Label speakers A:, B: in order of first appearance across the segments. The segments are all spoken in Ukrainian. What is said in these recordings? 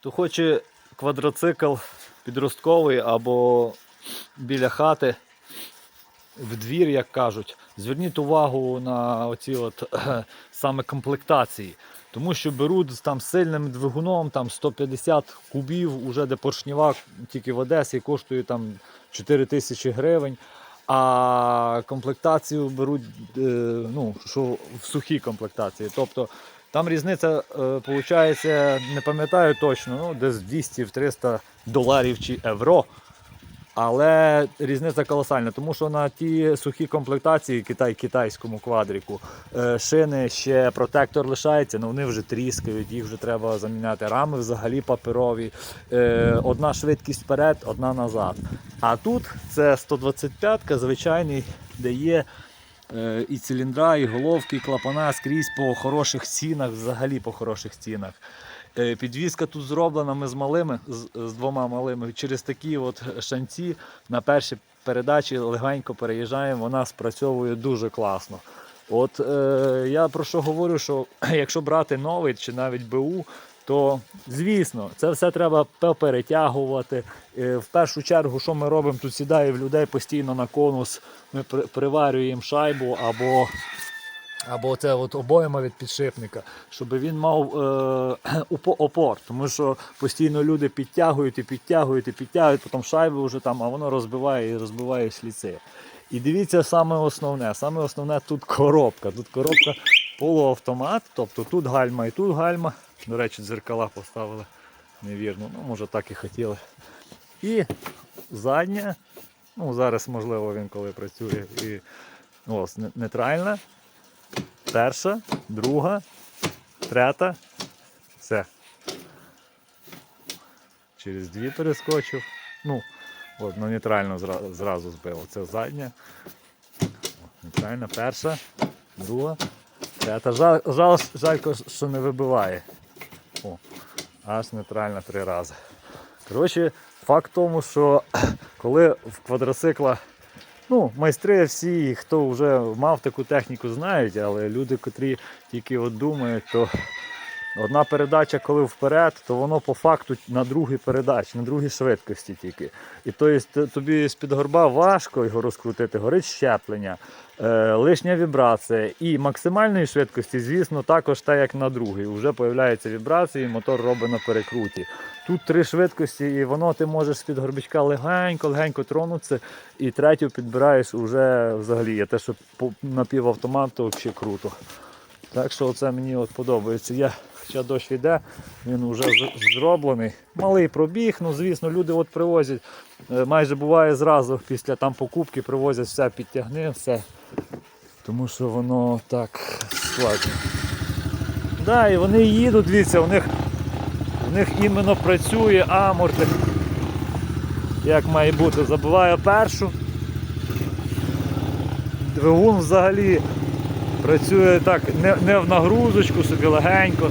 A: Хто хоче квадроцикл підростковий або біля хати в двір, як кажуть, зверніть увагу на оці от саме комплектації. Тому що беруть з там сильним двигуном, там 150 кубів, уже де поршнева тільки в Одесі коштує там 4 тисячі гривень. А комплектацію беруть е, ну, що в сухій комплектації. Тобто там різниця, виходить, не пам'ятаю точно, ну, десь 200-300 доларів чи євро. Але різниця колосальна, тому що на ті сухі комплектації Китай китайському квадріку е, шини ще протектор лишається, але вони вже тріскають, їх вже треба заміняти. Рами взагалі паперові. Е, Одна швидкість вперед, одна назад. А тут це 125-ка, звичайний, де є е, і циліндра, і головки, і клапана скрізь по хороших цінах, взагалі по хороших цінах. Е, Підвізка тут зроблена ми з малими, з, двома малими. Через такі от шанці на першій передачі легенько переїжджаємо, вона спрацьовує дуже класно. От е, я про що говорю, що якщо брати новий чи навіть БУ, то звісно, це все треба поперетягувати. Е, в першу чергу, що ми робимо, тут сідає в людей постійно на конус, ми приварюємо шайбу або або це от обойма від підшипника, щоб він мав е, опор, тому що постійно люди підтягують і підтягують і підтягують, потім шайби вже там, а воно розбиває і розбиває шліци. І дивіться саме основне. Саме основне тут коробка. Тут коробка полуавтомат, тобто тут гальма і тут гальма. До речі, дзеркала поставили невірно, ну може так і хотіли. І задня, ну зараз можливо він коли працює, і ну, ось нейтральна. Перша, друга, третя. Все. Через дві перескочив. Ну, от, на нейтрально зра- зразу збило. Це задня. Нейтральна перша, друга, третя. Жаль, жаль, жалько, що не вибиває. О, аж нейтральна три рази. Коротше, факт в тому, що коли в квадроцикла Ну, майстри всі, хто вже мав таку техніку, знають, але люди, котрі тільки от думають, то одна передача, коли вперед, то воно по факту на другій передачі, на другій швидкості тільки. І то є, тобі з-під горба важко його розкрутити, горить щеплення, е, лишня вібрація. І максимальної швидкості, звісно, також так, як на другій. Вже з'являються вібрації, мотор робить на перекруті. Тут три швидкості, і воно ти можеш з-під горбичка легенько-легенько тронутися, і третю підбираєш уже взагалі. Є те, що по- напівавтомат, то взагалі круто. Так що це мені от подобається. Я, хоча дощ йде, він вже зроблений. Малий пробіг, ну звісно, люди от привозять. е, Майже буває зразу після там покупки привозять все, підтягни, все. Тому що воно так складно. Да, і вони їдуть, дивіться, у них, у них іменно працює амортик. Як має бути, забиваю першу. Двигун взагалі працює так не, не в нагрузочку, собі легенько.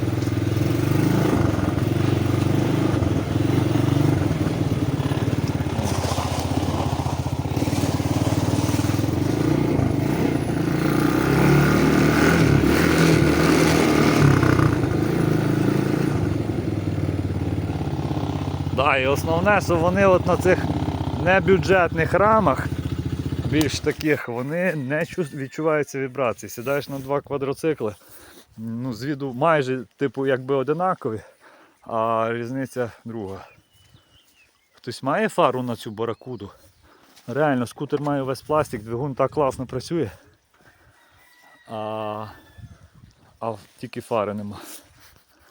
A: Да, і основне, що вони от на цих небюджетних рамах, більш таких, вони не відчуваються вібрації. Сідаєш на два квадроцикли, ну, з майже типу якби одинакові, а різниця друга. Хтось має фару на цю баракуду. Реально, скутер має весь пластик, двигун так класно працює. А, а тільки фари нема.